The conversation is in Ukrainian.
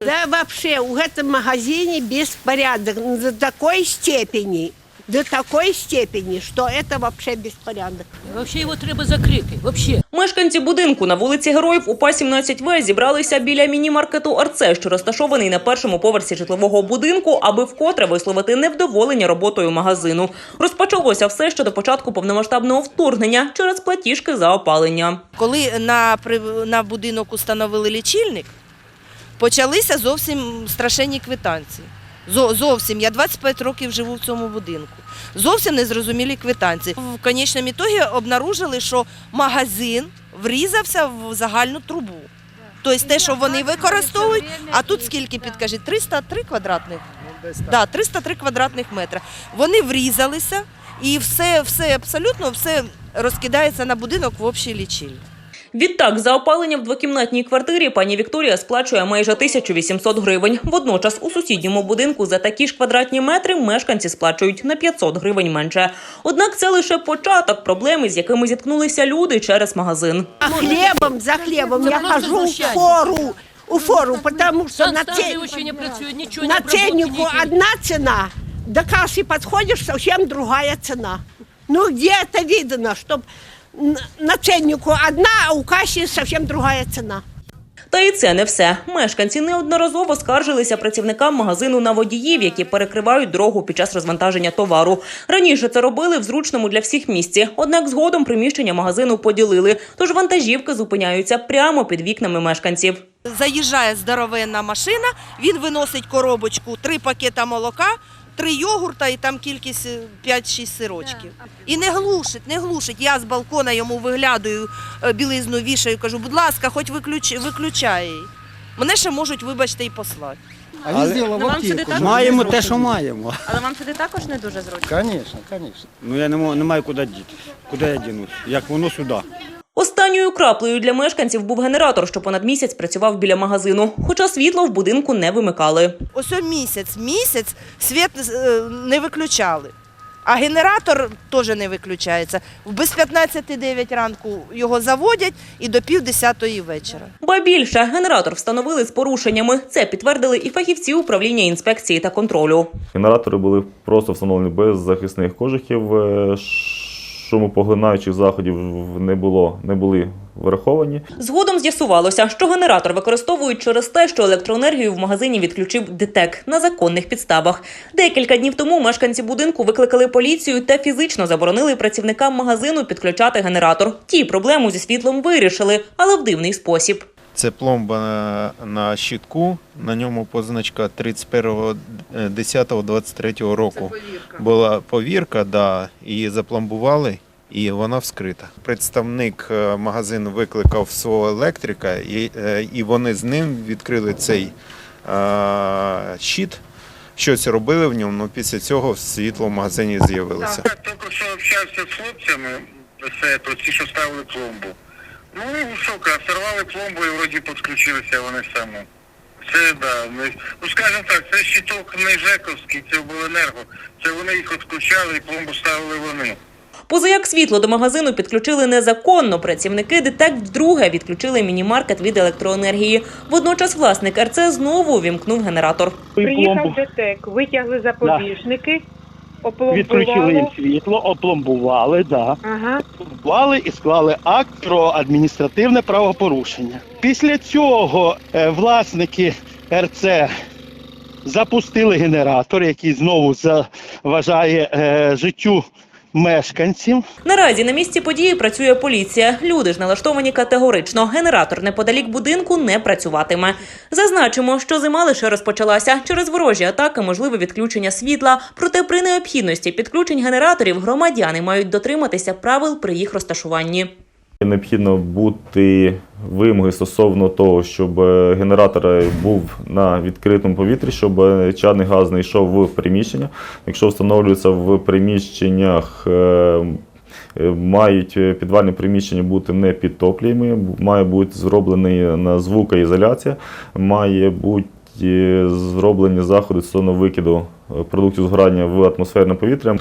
Да вообще в этом магазине беспорядок до такой степени, до такой степени, что это вообще беспорядок. Вообще його треба закрити. Вообще. Мешканці будинку на вулиці Героїв УПА 17В зібралися біля міні-маркету Арце, що розташований на першому поверсі житлового будинку, аби вкотре висловити невдоволення роботою магазину. Розпочалося все ще до початку повномасштабного вторгнення через платіжки за опалення. Коли на, при- на будинок установили лічильник, почалися зовсім страшенні квитанції. Зовсім я 25 років живу в цьому будинку. Зовсім незрозумілі квитанції. В конечному ітогі обнаружили, що магазин врізався в загальну трубу. Тобто те, що вони використовують, а тут скільки підкажіть? 303 квадратних? Да, 303 квадратних метра. Вони врізалися і все, все абсолютно все розкидається на будинок в общий лічильник. Відтак, за опалення в двокімнатній квартирі пані Вікторія сплачує майже 1800 гривень. Водночас у сусідньому будинку за такі ж квадратні метри мешканці сплачують на 500 гривень менше. Однак це лише початок проблеми, з якими зіткнулися люди через магазин. А хлебом за хлебом Это я просто хожу в знущание. фору, у фору, потому что на, Санстанції те- вообще не працюють, нічого на не обработки, ценнику нічого. одна цена, до кассы подходишь, совсем другая цена. Ну где это видно, чтобы на ценнику одна, а у кассе совсем другая цена? Та і це не все. Мешканці неодноразово скаржилися працівникам магазину на водіїв, які перекривають дорогу під час розвантаження товару. Раніше це робили в зручному для всіх місці. Однак згодом приміщення магазину поділили, тож вантажівки зупиняються прямо під вікнами мешканців. Заїжджає здоровенна машина, він виносить коробочку, три пакета молока, три йогурта і там кількість е, 5-6 сирочків. І не глушить, не глушить. Я з балкона йому виглядаю, е, білизну вішаю, кажу, будь ласка, хоч виключ, виключай її. Мене ще можуть, вибачте, і послати. А він зробив Ну, вам сюди автівку. так Маємо те, що маємо. Але вам сюди також не дуже зручно. Звісно, звісно. Ну я не, мо- не маю куди діти. Куди я дінусь? Як воно сюди? Останньою краплею для мешканців був генератор, що понад місяць працював біля магазину. Хоча світло в будинку не вимикали. Ось місяць, місяць світ е, не виключали. А генератор теж не виключається. Без 15-9 ранку його заводять і до пів десятої вечора. Ба більше генератор встановили з порушеннями. Це підтвердили і фахівці управління інспекції та контролю. Генератори були просто встановлені без захисних кожухів, е, шумопоглинаючих заходів не було, не були враховані. Згодом з'ясувалося, що генератор використовують через те, що електроенергію в магазині відключив ДТЕК на законних підставах. Декілька днів тому мешканці будинку викликали поліцію та фізично заборонили працівникам магазину підключати генератор. Ті проблему зі світлом вирішили, але в дивний спосіб. Це пломба на, щитку, на ньому позначка 31.10.23 року. Була повірка, да, її запломбували і вона вскрита. Представник е, магазину викликав свого електрика, і, е, і вони з ним відкрили цей е, щит. Щось робили в ньому, але після цього світло в магазині з'явилося. Тільки що общався з хлопцями, то ці, що ставили пломбу. Сука, сорвали пломбу і вроді підключилися вони самі. Це, да, ну скажімо так, це щиток не Жековський, це обленерго. Це вони їх відключали і пломбу ставили вони. Позаяк світло до магазину підключили незаконно. Працівники ДТЕК вдруге відключили міні-маркет від електроенергії. Водночас власник РЦ знову увімкнув генератор. Приїхав ДТЕК, витягли запобіжники, Відключили їм світло, опломбували, да. Ага. Опломбували і склали акт про адміністративне правопорушення. Після цього е, власники РЦ запустили генератор, який знову заважає е, життю мешканців. Наразі на місці події працює поліція. Люди ж налаштовані категорично. Генератор неподалік будинку не працюватиме. Зазначимо, що зима лише розпочалася. Через ворожі атаки можливе відключення світла. Проте при необхідності підключень генераторів громадяни мають дотриматися правил при їх розташуванні. Необхідно бути вимоги стосовно того, щоб е, генератор був на відкритому повітрі, щоб е, чадний газ не йшов в приміщення. Якщо встановлюється в приміщеннях, е, мають підвальні приміщення бути не підтоплюємо, має бути зроблений на звукоізоляція, має бути зроблені заходи стосовно викиду продуктів згорання в атмосферне повітря.